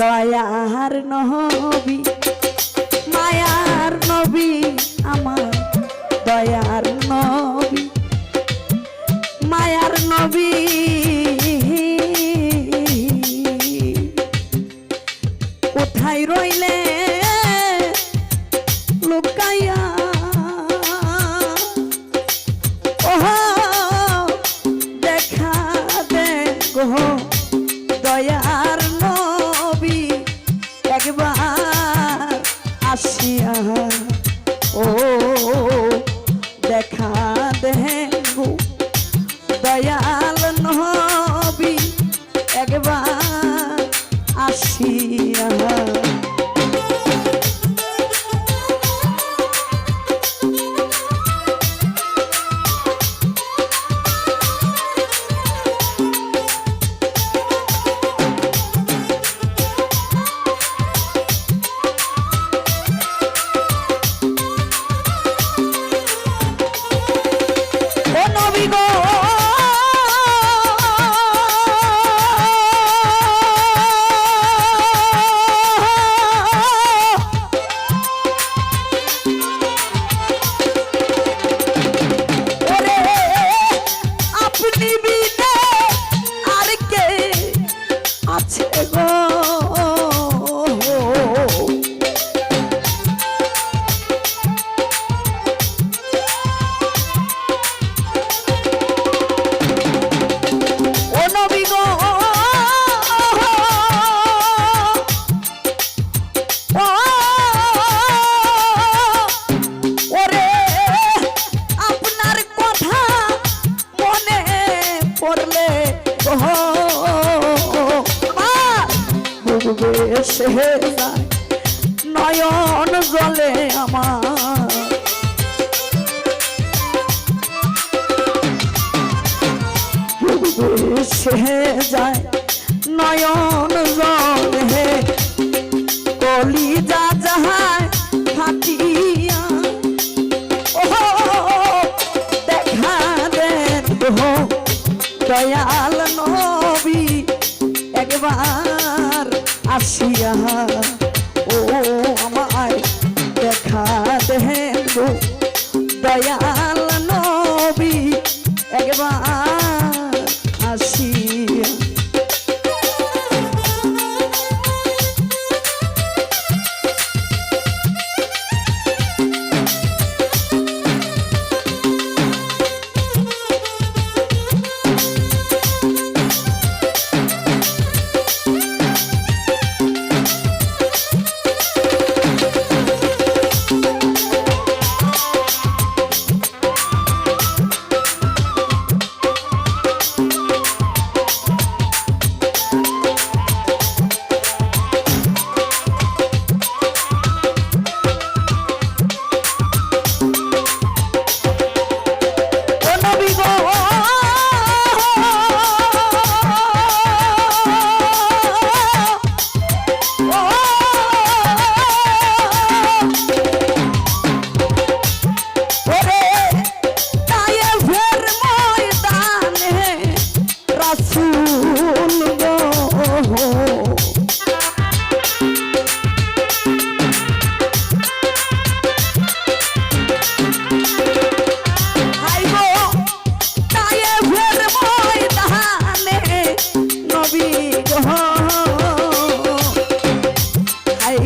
দয়ার নবী, মায়ার নবী আমার, দয়ার নবী, মায়ার নবী। কোথায় রইলে লুকাইয়া? ওহ, দেখা দে গো দয়ার দয়াল পড়লে নয়ন জলে আমার। সে যায়, নয়ন জল হে কলি যা যাহায় ফাটিয়া দেখা দেন দয়াল নবী একবার আসিয়া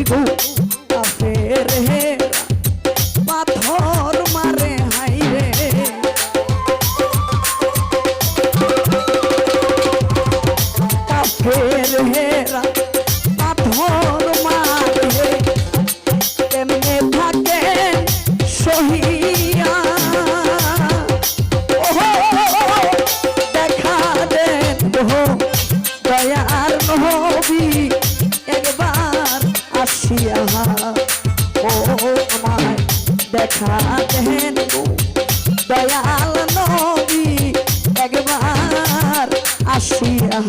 go. দেখা দেন গো দয়াল নবী একবার আসিয়া